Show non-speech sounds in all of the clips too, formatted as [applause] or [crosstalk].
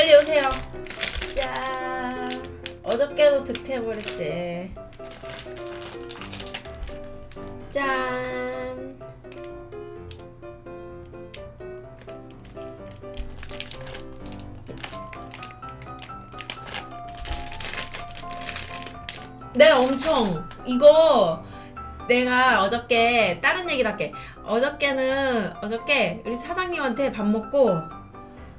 빨리 오세요. 짠. 어저께도 득템해버렸지. 짠. 네, 엄청. 이거 내가 어저께 다른 얘기도 할게. 어저께는 어저께 우리 사장님한테 밥 먹고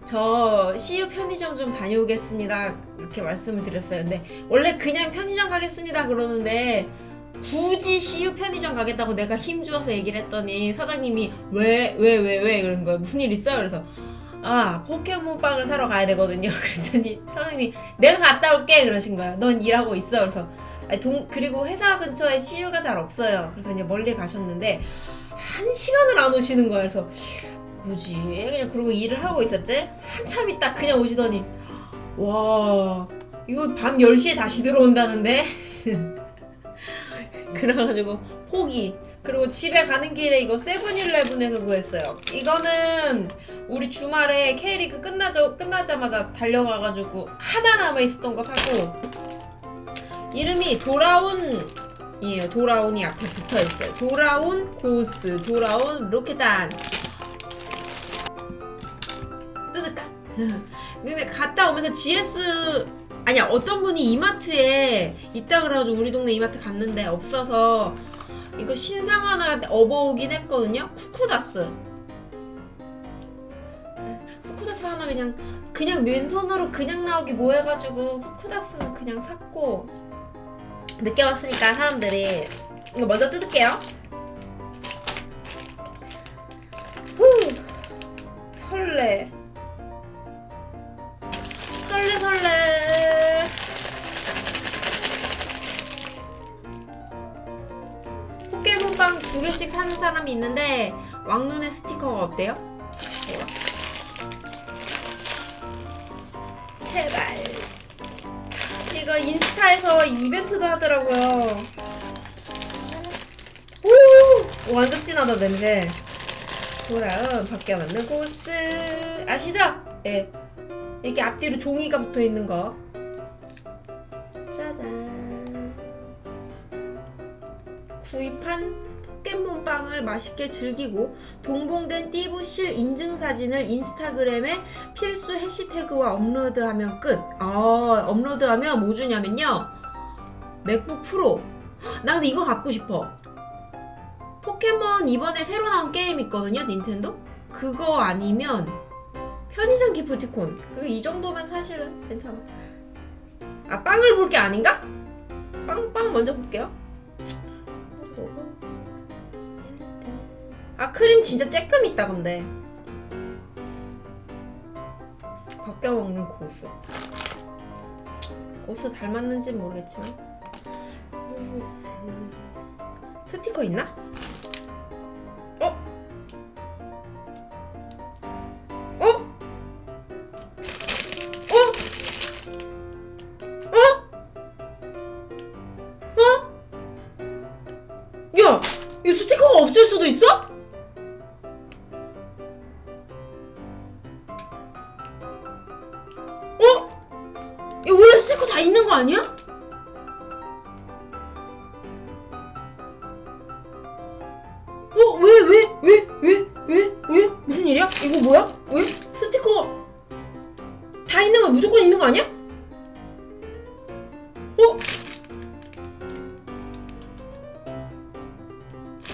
저 CU 편의점 좀 다녀오겠습니다. 이렇게 말씀을 드렸어요. 근데 원래 그냥 편의점 가겠습니다 그러는데 굳이 CU 편의점 가겠다고 내가 힘주어서 얘기를 했더니 사장님이 왜 왜 왜 왜 그러는 거예요. 무슨 일 있어요? 그래서 아 포켓몬빵을 사러 가야 되거든요. [laughs] 그랬더니 사장님이 내가 갔다 올게 그러신 거예요. 넌 일하고 있어. 그래서 아니, 동, 그리고 회사 근처에 CU가 잘 없어요. 그래서 이제 멀리 가셨는데 한 시간을 안 오시는 거예요. 그래서 뭐지? 그냥 그러고 일을 하고 있었지? 한참 있다 그냥 오시더니 와 이거 밤 10시에 다시 들어온다는데? [laughs] 그래가지고 포기 그리고 집에 가는 길에 이거 세븐일레븐에서 구했어요 이거는 우리 주말에 K리그 끝나자, 끝나자마자 달려가가지고 하나 남아있었던 거 사고 이름이 돌아온 이에요 돌아온이 앞에 붙어있어요 돌아온 고스 돌아온 로켓단 근데 갔다 오면서 GS 아니야 어떤 분이 이마트에 있다 그래가지고 우리 동네 이마트 갔는데 없어서 이거 신상 하나 업어오긴 했거든요. 쿠쿠다스. 쿠쿠다스 하나 그냥 그냥 맨손으로 그냥 나오기 뭐 해가지고 쿠쿠다스는 그냥 샀고 늦게 왔으니까 사람들이 이거 먼저 뜯을게요. 후 사람이 있는데 왕눈의 스티커가 어때요? 제발 이거 인스타에서 이벤트도 하더라고요 오 완전 진하다 냄새 돌아온 밖에 맞는 코스 아시죠? 예. 이렇게 앞뒤로 종이가 붙어 있는 거. 짜잔. 구입한 포켓몬빵을 맛있게 즐기고 동봉된 띠부실 인증 사진을 인스타그램에 필수 해시태그와 업로드하면 끝. 아, 업로드하면 뭐 주냐면요. 맥북 프로. 나 근데 이거 갖고 싶어. 포켓몬 이번에 새로 나온 게임 있거든요, 닌텐도? 그거 아니면 편의점 기프티콘. 그 이 정도면 사실은 괜찮아. 아 빵을 볼 게 아닌가? 빵빵 먼저 볼게요. 아 크림 진짜 쬐끔 있다 근데. 벗겨 먹는 고수. 고수 닮았는지 모르겠지만. 고수. 스티커 있나? 이거 뭐야? 왜? 스티커 다 있는 거 무조건 있는 거 아니야? 어?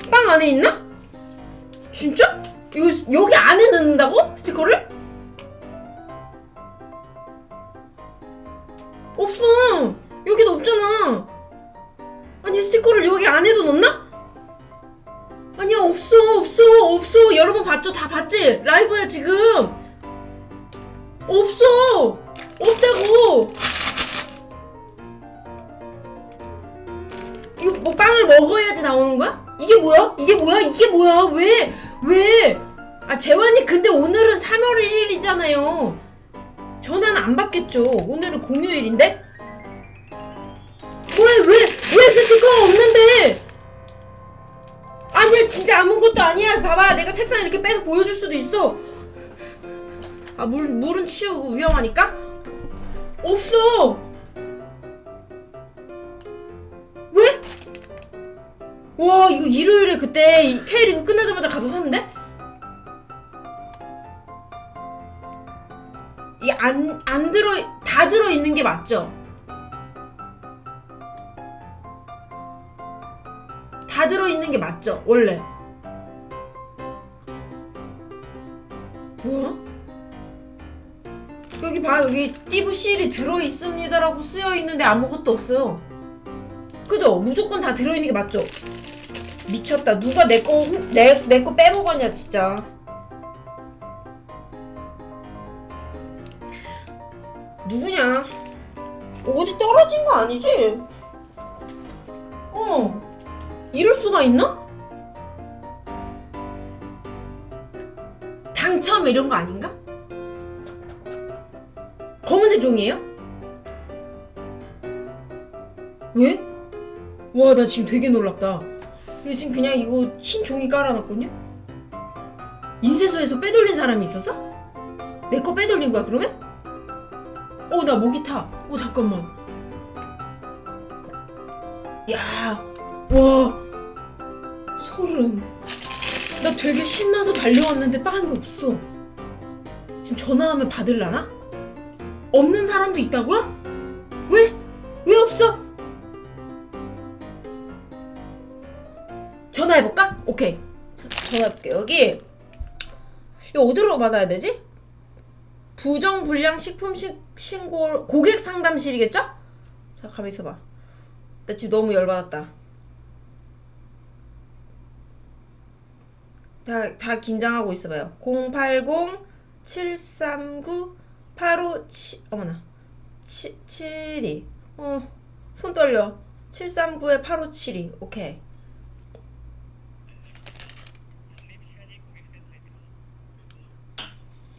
빵 안에 있나? 진짜? 이거 여기 안에 넣는다고? 스티커를? 없어. 여기도 없잖아. 아니 스티커를 여기 안에도 넣나? 없어 없어 없어 여러분 봤죠 다 봤지 라이브야 지금 없어 없다고 이거 뭐 빵을 먹어야지 나오는 거야? 이게 뭐야? 이게 뭐야? 이게 뭐야? 왜? 왜? 아 재환이 근데 오늘은 3월 1일이잖아요 전화는 안 받겠죠 오늘은 공휴일인데? 왜 왜 왜 스티커가 없는데 아니야 진짜 아무것도 아니야 봐봐 내가 책상 이렇게 빼서 보여줄 수도 있어 아, 물, 물은 치우고 위험하니까? 없어! 왜? 와, 이거 일요일에 그때 이 K리그 끝나자마자 가서 샀는데? 이 안, 안 들어, 다 들어 있는 게 맞죠? 다 들어있는 게 맞죠? 원래. 뭐야? 여기 봐 여기 띠부실이 들어있습니다 라고 쓰여있는데 아무것도 없어요 그죠? 무조건 다 들어있는 게 맞죠? 미쳤다 누가 내거 내 내 거 빼먹었냐 진짜 누구냐 어디 떨어진 거 아니지? 어 이럴 수가 있나? 당첨 이런 거 아닌가? 검은색 종이에요? 왜? 와, 나 지금 되게 놀랍다. 이거 지금 그냥 이거 흰 종이 깔아놨거든요? 인쇄소에서 빼돌린 사람이 있었어? 내 거 빼돌린 거야, 그러면? 어, 나 목이 타. 어, 잠깐만. 야, 와, 소름. 나 되게 신나서 달려왔는데 빵이 없어. 지금 전화하면 받을라나? 없는 사람도 있다고요? 왜? 왜 없어? 전화해볼까? 오케이. 자, 전화해볼게. 여기, 이거 어디로 받아야 되지? 부정불량 식품 신, 신고, 고객 상담실이겠죠? 자, 가만 있어봐. 나 지금 너무 열받았다. 다, 다 긴장하고 있어봐요. 080 739 857 어머나 7, 72 어, 손 떨려 739에 8572 오케이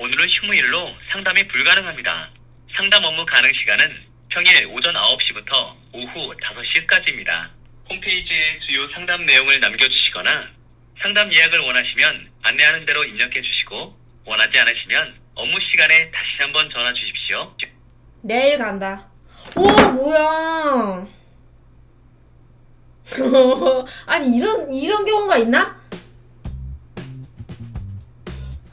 오늘은 휴무일로 상담이 불가능합니다. 상담 업무 가능 시간은 평일 오전 9시부터 오후 5시까지입니다. 홈페이지에 주요 상담 내용을 남겨주시거나 상담 예약을 원하시면 안내하는 대로 입력해 주시고 원하지 않으시면 업무 시간에 다시 한번 전화 주십시오. 내일 간다 우와 뭐야 [laughs] 아니 이런 이런 경우가 있나?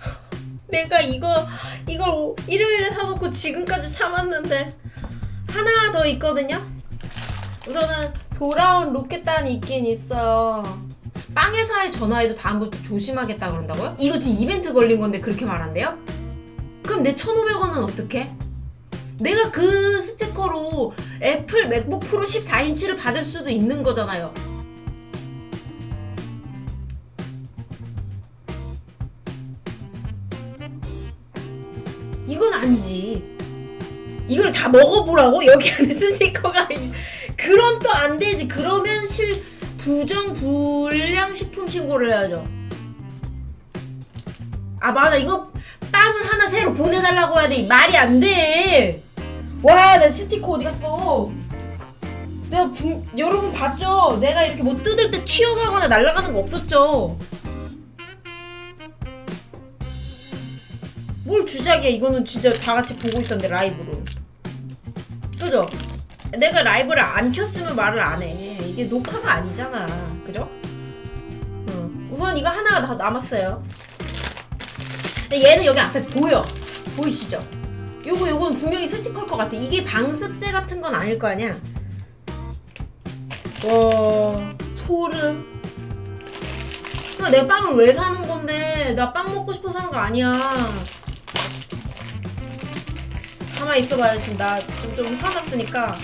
[laughs] 내가 이거 이걸 일요일에 사놓고 지금까지 참았는데 하나 더 있거든요. 우선은 돌아온 로켓단이 있긴 있어요. 빵 회사에 전화해도 다음부터 조심하겠다 그런다고요? 이거 지금 이벤트 걸린 건데 그렇게 말한대요? 그럼 내 1,500원은 어떻게? 내가 그 스티커로 애플 맥북 프로 14인치를 받을 수도 있는 거잖아요. 이건 아니지. 이걸 다 먹어보라고? 여기 안에 [laughs] 스티커가 있- 그럼 또 안 되지. 그러면 실 부정 불량 식품 신고를 해야죠. 아 맞아 이거 빵을 하나 새로 보내달라고 해야 돼 말이 안 돼. 와, 내 스티커 어디 갔어? 내가 분, 여러분 봤죠? 내가 이렇게 뭐 뜯을 때 튀어가거나 날아가는 거 없었죠? 뭘 주작이야? 이거는 진짜 다 같이 보고 있었는데 라이브로. 그죠? 내가 라이브를 안 켰으면 말을 안 해. 이게 녹화가 아니잖아. 그죠? 응. 우선 이거 하나가 다 남았어요. 근데 얘는 여기 앞에 보여. 보이시죠? 요거 요건 분명히 스티커일 것 같아. 이게 방습제 같은 건 아닐 거 아니야. 와 소름. 야, 내 빵을 왜 사는 건데? 나 빵 먹고 싶어서 사는 거 아니야. 가만 있어봐요 지금 나 좀 좀 화났으니까.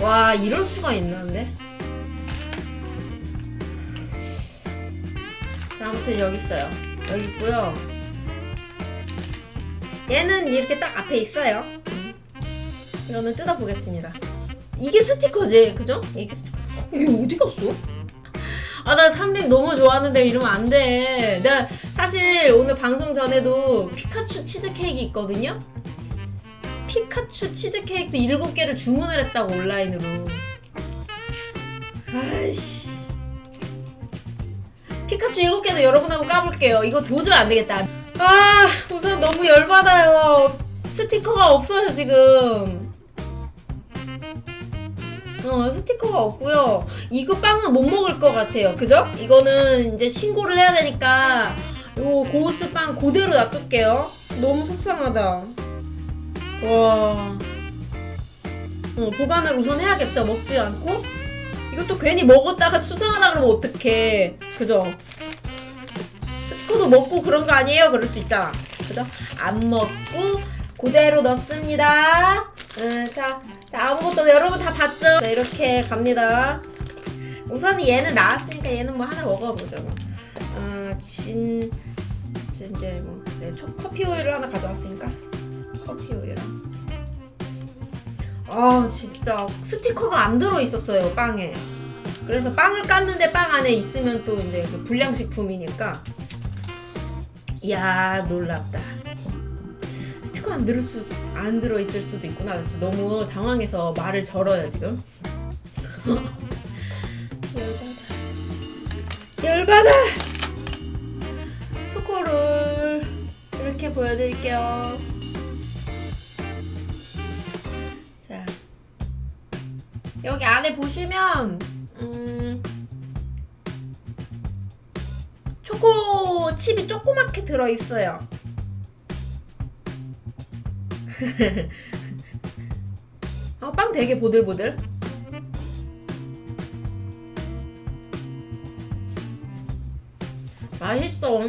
와 이럴 수가 있나는데? 자, 아무튼 여기 있어요. 여기 있고요. 얘는 이렇게 딱 앞에 있어요. 음. 이거는 뜯어보겠습니다. 이게 스티커지, 그죠? 이게 스티커. 이게 어디 갔어? 아, 나 삼림 너무 좋아하는데 이러면 안 돼. 내가 사실 오늘 방송 전에도 피카츄 치즈케이크 있거든요? 피카츄 치즈케이크도 7개를 주문을 했다고, 온라인으로. 아이씨. 피카츄 7개도 여러분하고 까볼게요. 이거 도저히 안 되겠다. 아, 우선 너무 열받아요. 스티커가 없어요, 지금. 어, 스티커가 없고요. 이거 빵은 못 먹을 것 같아요. 그죠? 이거는 이제 신고를 해야 되니까 요 고스 빵 그대로 놔둘게요. 너무 속상하다. 와. 어, 보관을 우선 해야겠죠. 먹지 않고. 이것도 괜히 먹었다가 수상하다 그러면 어떡해. 그죠? 스티커도 먹고 그런 거 아니에요? 그럴 수 있잖아. 그죠? 안 먹고 그대로 넣습니다. 음, 자, 자, 아무것도 여러분 다 봤죠? 자, 이렇게 갑니다. 우선 얘는 나왔으니까 얘는 뭐 하나 먹어보죠. 뭐. 어, 진, 진, 이제 뭐, 네, 초, 커피 우유를 하나 가져왔으니까. 커피 우유랑. 아, 진짜. 스티커가 안 들어 있었어요, 빵에. 그래서 빵을 깠는데 빵 안에 있으면 또 이제 그 불량식품이니까. 이야, 놀랍다. 스티커 안 들을 수, 안 들어 있을 수도 있구나. 나 지금 너무 당황해서 말을 절어요, 지금. [laughs] 열받아. 열받아! 초코를 이렇게 보여드릴게요. 여기 안에 보시면, 음, 초코 칩이 조그맣게 들어있어요. 아, [laughs] 빵 되게 보들보들. 맛있어.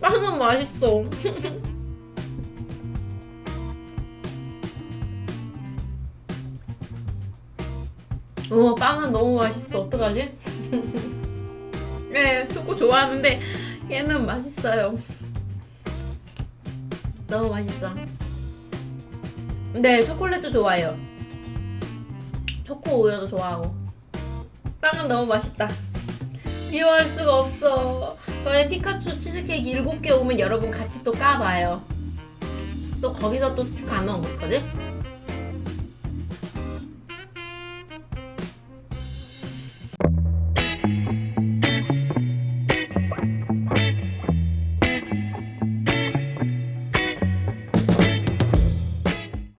빵은 맛있어. [laughs] 어, 빵은 너무 맛있어. 어떡하지? [laughs] 네, 초코 좋아하는데 얘는 맛있어요. 너무 맛있어. 네, 초콜릿도 좋아해요. 초코 우유도 좋아하고. 빵은 너무 맛있다. 미워할 수가 없어. 저의 피카츄 치즈케이크 7개 오면 여러분 같이 또 까봐요. 또 거기서 또 스티커 안 나오면 어떡하지?